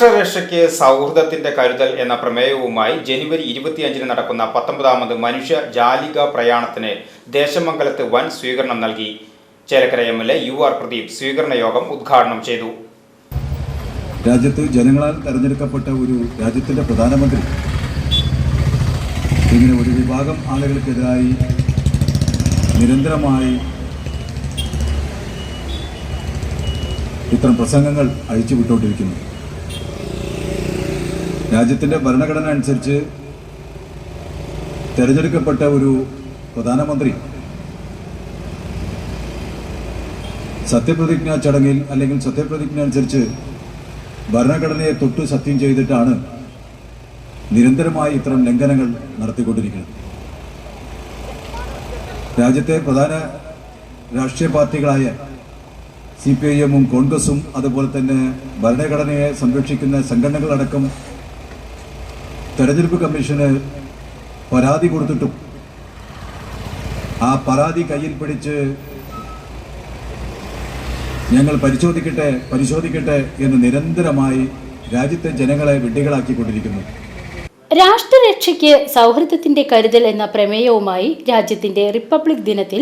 രാഷ്ട്രരക്ഷയ്ക്ക് സൗഹൃദത്തിന്റെ കരുതൽ എന്ന പ്രമേയവുമായി ജനുവരി ഇരുപത്തിയഞ്ചിന് നടക്കുന്ന പത്തൊമ്പതാമത് മനുഷ്യ ജാലിക പ്രയാണത്തിന് ദേശമംഗലത്ത് വൻ സ്വീകരണം നൽകി. Chelakkara M L A U R Pradeep സ്വീകരണ യോഗം ഉദ്ഘാടനം ചെയ്തു. രാജ്യത്ത് ജനങ്ങളാൽ തെരഞ്ഞെടുക്കപ്പെട്ട ഒരു രാജ്യത്തിന്റെ പ്രധാനമന്ത്രി. ഇങ്ങനെ ഒരു വിഭാഗം ആളുകൾക്കെതിരായി നിരന്തരമായി ഇത്തരം പ്രസംഗങ്ങൾ അഴിച്ചുവിട്ടുകൊണ്ടിരിക്കുന്നു രാജ്യത്തിന്റെ ഭരണഘടന അനുസരിച്ച് തിരഞ്ഞെടുക്കപ്പെട്ട ഒരു പ്രധാനമന്ത്രി സത്യപ്രതിജ്ഞ ചടങ്ങിൽ അല്ലെങ്കിൽ സത്യപ്രതിജ്ഞ അനുസരിച്ച് ഭരണഘടനയെ തൊട്ട് സത്യം ചെയ്തിട്ടാണ് നിരന്തരമായി ഇത്തരം ലംഘനങ്ങൾ നടത്തിക്കൊണ്ടിരിക്കുന്നത്. രാജ്യത്തെ പ്രധാന രാഷ്ട്രീയ പാർട്ടികളായ സി പി ഐ എമ്മും കോൺഗ്രസും അതുപോലെ തന്നെ ഭരണഘടനയെ സംരക്ഷിക്കുന്ന സംഘടനകളടക്കം തെരഞ്ഞെടുപ്പ് കമ്മീഷന് പരാതി കൊടുത്തിട്ടും ആ പരാതി കയ്യിൽ പിടിച്ച് ഞങ്ങൾ പരിശോധിക്കട്ടെ പരിശോധിക്കട്ടെ എന്ന് നിരന്തരമായി രാജ്യത്തെ ജനങ്ങളെ വിഡ്ഢികളാക്കിക്കൊണ്ടിരിക്കുന്നു. രാഷ്ട്രരക്ഷയ്ക്ക് സൗഹൃദത്തിന്റെ കരുതൽ എന്ന പ്രമേയവുമായി രാജ്യത്തിന്റെ റിപ്പബ്ലിക് ദിനത്തിൽ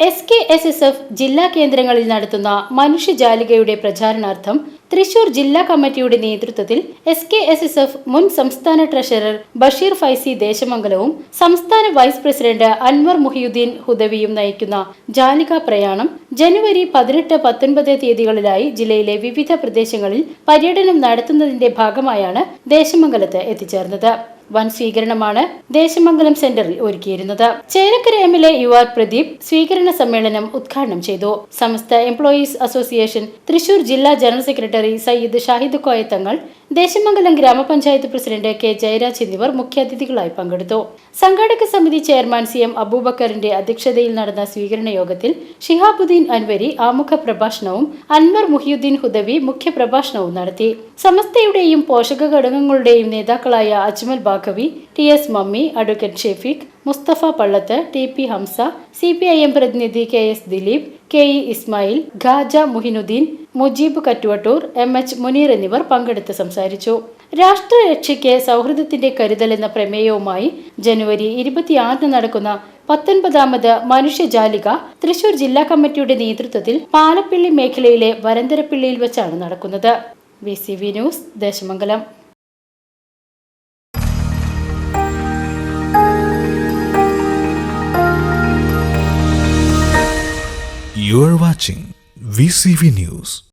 S K S S F ജില്ലാ കേന്ദ്രങ്ങളിൽ നടത്തുന്ന മനുഷ്യജാലികയുടെ പ്രചാരണാർത്ഥം തൃശൂർ ജില്ലാ കമ്മിറ്റിയുടെ നേതൃത്വത്തിൽ S K S S F മുൻ സംസ്ഥാന ട്രഷറർ ബഷീർ ഫൈസി ദേശമംഗലവും സംസ്ഥാന വൈസ് പ്രസിഡന്റ് അൻവർ മുഹിയുദ്ദീൻ ഹുദവിയും നയിക്കുന്ന ജാലിക പ്രയാണം ജനുവരി പതിനെട്ട് പത്തൊൻപത് തീയതികളിലായി ജില്ലയിലെ വിവിധ പ്രദേശങ്ങളിൽ പര്യടനം നടത്തുന്നതിന്റെ ഭാഗമായാണ് ദേശമംഗലത്ത് എത്തിച്ചേർന്നത്. വൻ സ്വീകരണമാണ് ദേശമംഗലം സെന്ററിൽ ഒരുക്കിയിരുന്നത്. Chelakkara M L U R Pradeep സ്വീകരണ സമ്മേളനം ഉദ്ഘാടനം ചെയ്തു. സമസ്ത എംപ്ലോയീസ് അസോസിയേഷൻ തൃശൂർ ജില്ലാ ജനറൽ സെക്രട്ടറി സയ്യിദ് ഷാഹിദ് കോയ തങ്ങൾ ദേശമംഗലം ഗ്രാമപഞ്ചായത്ത് പ്രസിഡന്റ് കെ ജയരാജ് എന്നിവർ മുഖ്യാതിഥികളായി പങ്കെടുത്തു. സംഘാടക സമിതി ചെയർമാൻ സി എം അബൂബക്കറിന്റെ അധ്യക്ഷതയിൽ നടന്ന സ്വീകരണ യോഗത്തിൽ ഷിഹാബുദ്ദീൻ അൻവരി ആമുഖ പ്രഭാഷണവും അൻവർ മുഹിയുദ്ദീൻ ഹുദവി മുഖ്യപ്രഭാഷണവും നടത്തി. സമസ്തയുടെയും പോഷക ഘടകങ്ങളുടെയും നേതാക്കളായ Ajmal Baqavi T S Mammi advocate Shefeeq Mustafa Pallath T P Hamza C P I M പ്രതിനിധി K S Dileep K E Ismail Khaja Muhinuddin Mujeeb Kattuvattoor M H Muneer എന്നിവർ പങ്കെടുത്ത് സംസാരിച്ചു. രാഷ്ട്രരക്ഷയ്ക്ക് സൗഹൃദത്തിന്റെ കരുതൽ എന്ന പ്രമേയവുമായി ജനുവരി ഇരുപത്തിയാറിന് നടക്കുന്ന പത്തൊൻപതാമത് മനുഷ്യജാലിക തൃശൂർ ജില്ലാ കമ്മിറ്റിയുടെ നേതൃത്വത്തിൽ പാലപ്പിള്ളി മേഖലയിലെ വരന്തരപ്പിള്ളിയിൽ വെച്ചാണ് നടക്കുന്നത്. V C V news Desamangalam. You're watching VCV News.